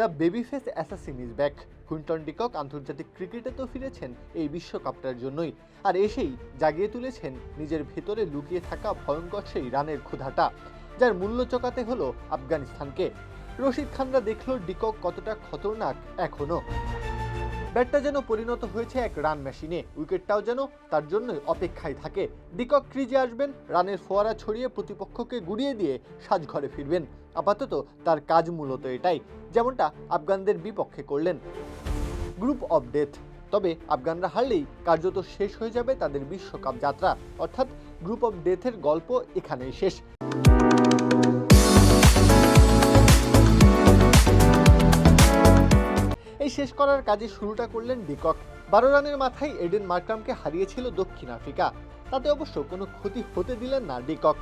The baby face assassin is back. Quinton de Kock আন্তর্জাতিক ক্রিকেটে তো ফিরেছেন এই বিশ্বকাপটার জন্যই। আর এসেই জাগিয়ে তুলেছেন নিজের ভেতরে লুকিয়ে থাকা ভয়ঙ্কর সেই রানের ক্ষুধাটা, যার মূল্য চকাতে হলো আফগানিস্তানকে। রশিদ খানরা দেখল ডিকক কতটা খতরনাক এখনও। ব্যাটটা যেন পরিণত হয়েছে এক রান মেশিনে উইকেটটাও যেন তার জন্যই অপেক্ষায় থাকে। ডিকক ক্রিজে আসবেন, রানের ফোয়ারা ছড়িয়ে প্রতিপক্ষকে গুড়িয়ে দিয়ে সাজঘরে ফিরবেন। আপাতত তার কাজ মূলত এটাই, যেমনটা আফগানদের বিপক্ষে করলেন। গ্রুপ অফ ডেথ তবে আফগানরা হারলেই কার্যত শেষ হয়ে যাবে তাদের বিশ্বকাপ যাত্রা। অর্থাৎ গ্রুপ অফ ডেথের গল্প এখানেই শেষ। শেষ করার কাজে শুরুটা করলেন ডিকক বারো রানের মাথায় এডেন মার্কামকে হারিয়েছিল দক্ষিণ আফ্রিকা। তাতে অবশ্য কোনো ক্ষতি হতে দিলেন না ডিকক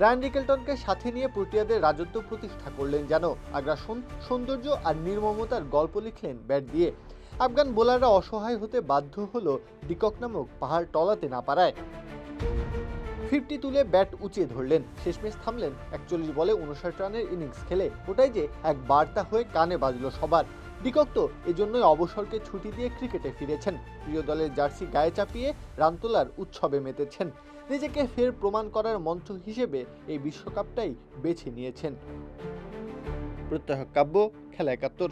রায়ান রিকেলটনকে সাথে নিয়ে প্রোটিয়াদের রাজত্ব প্রতিষ্ঠা করলেন যেন আগ্রাসন, সৌন্দর্য আর নির্মমতার গল্প লিখলেন ব্যাট দিয়ে। আফগান বোলাররা অসহায় হতে বাধ্য হলো ডিকক নামক পাহাড় টলাতে না পারায়। ফিফটি তুলে ব্যাট উঁচিয়ে ধরলেন। শেষমেশ থামলেন একচল্লিশ বলে উনষাট রানের ইনিংস খেলে। ওটাই যে এক বার্তা হয়ে কানে বাজল সবার। ডিকক তো এজন্যই অবসরকে ছুটি দিয়ে ক্রিকেটে ফিরেছেন। প্রিয় দলের জার্সি গায়ে চাপিয়ে রান তোলার উৎসবে মেতেছেন। নিজেকে ফের প্রমাণ করার মঞ্চ হিসেবে এই বিশ্বকাপটাই বেছে নিয়েছেন। প্রত্যহ কাব্য, খেলা একাত্তর।